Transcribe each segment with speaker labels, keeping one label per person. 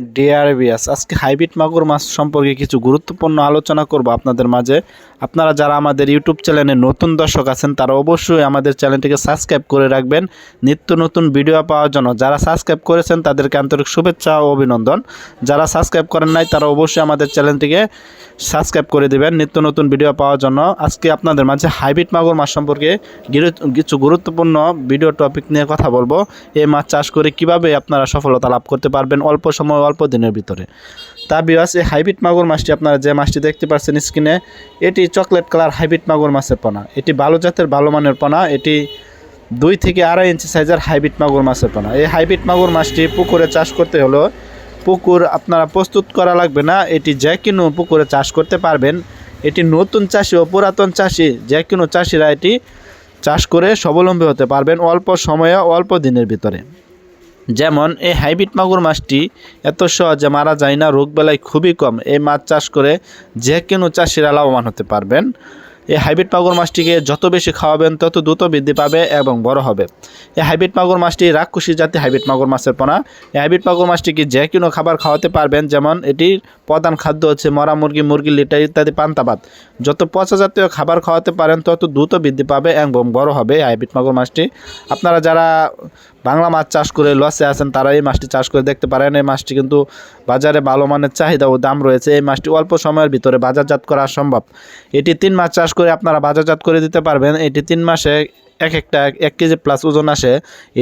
Speaker 1: ডিআরবিএস আজকে হাইব্রিড মাগুর মাছ সম্পর্কে কিছু গুরুত্বপূর্ণ আলোচনা করব আপনাদের মাঝে। আপনারা যারা আমাদের ইউটিউব চ্যানেলে নতুন দর্শক আছেন, তারা অবশ্যই আমাদের চ্যানেলটিকে সাবস্ক্রাইব করে রাখবেন। নিত্য নতুন ভিডিও পাওয়ার জন্য যারা সাবস্ক্রাইব করেছেন, তাদেরকে আন্তরিক শুভেচ্ছা ও অভিনন্দন। যারা সাবস্ক্রাইব করেন নাই, তারা অবশ্যই আমাদের চ্যানেলটিকে সাবস্ক্রাইব করে দিবেন নিত্য নতুন ভিডিও পাওয়ার জন্য। আজকে আপনাদের মাঝে হাইব্রিড মাগুর মাছ সম্পর্কে কিছু গুরুত্বপূর্ণ ভিডিও টপিক নিয়ে কথা বলব। এই মাছ চাষ করে কীভাবে আপনারা সফলতা লাভ করতে পারবেন? অল্প সময় অল্প দিনের ভিতরে। তা বিয়াস এই হাইব্রিড মাগুর মাছটি আপনারা যে মাছটি দেখতে পাচ্ছেন স্ক্রিনে, এটি চকলেট কালার হাইব্রিড মাগুর মাছের পোনা। এটি ভালো জাতের, ভালো মানের পোনা। এটি দুই থেকে আড়াই ইঞ্চি সাইজের হাইব্রিড মাগুর মাছের পোনা। এই হাইব্রিড মাগুর মাছটি পুকুরে চাষ করতে হলো পুকুর আপনারা প্রস্তুত করা লাগবে না। এটি যে কোনো পুকুরে চাষ করতে পারবেন। এটি নতুন চাষি ও পুরাতন চাষি, যে কোনো চাষিরা এটি চাষ করে স্বাবলম্বী হতে পারবেন অল্প সময়ে, অল্প দিনের ভিতরে। যেমন, এই হাইব্রিড মাগুর মাছটি এত সহজে মারা যায় না রোগবেলায় খুবই কম। এই মাছ চাষ করে যে কোনো চাষিরা লাভবান হতে পারবেন। এই হাইব্রিড মাগুর মাছটিকে যত বেশি খাওয়াবেন, তত দ্রুত বৃদ্ধি পাবে এবং বড় হবে। এই হাইব্রিড মাগুর মাছটি রাক্ষসী জাতি হাইব্রিড মাগুর মাছের পোনা। এই হাইব্রিড মাগুর মাছটিকে যে কোনো খাবার খাওয়াতে পারবেন, যেমন এটির প্রধান খাদ্য হচ্ছে মরা মুরগি মুরগি লিটার ইত্যাদি পান্তাবাদ যত পচা জাতীয় খাবার খাওয়াতে পারেন, তত দ্রুত বৃদ্ধি পাবে এবং বড় হবে এই হাইব্রিড মাগুর মাছটি। আপনারা যারা বাংলা মাছ চাষ করে লসে আছেন, তারা এই মাছটি চাষ করে দেখতে পারেন। এই মাছটি কিন্তু বাজারে ভালো মানের চাহিদা ও দাম রয়েছে। এই মাছটি অল্প সময়ের ভিতরে বাজারজাত করা সম্ভব। এটি তিন মাস চাষ করে আপনারা বাজারজাত করে দিতে পারবেন। এটি তিন মাসে এক একটা এক কেজি প্লাস ওজন আসে।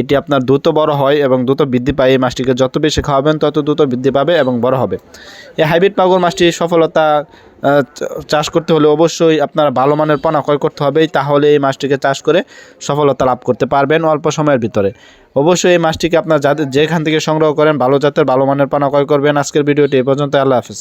Speaker 1: এটি আপনার দ্রুত বড় হয় এবং দ্রুত বৃদ্ধি পায়। এই মাছটিকে যত বেশি খাওয়াবেন, তত দ্রুত বৃদ্ধি পাবে এবং বড় হবে। এই হাইব্রিড মাগুর মাছটি সফলতা চাষ করতে হলে অবশ্যই আপনার ভালো মানের পানা ক্রয় করতে হবে। তাহলে এই মাছটিকে চাষ করে সফলতা লাভ করতে পারবেন অল্প সময়ের ভিতরে। অবশ্যই এই মাছটিকে আপনার যাদের যেখান থেকে সংগ্রহ করেন, ভালো জাতের, ভালো মানের পানা ক্রয় করবেন। আজকের ভিডিওটি এ পর্যন্ত। আল্লাহ হাফিজ।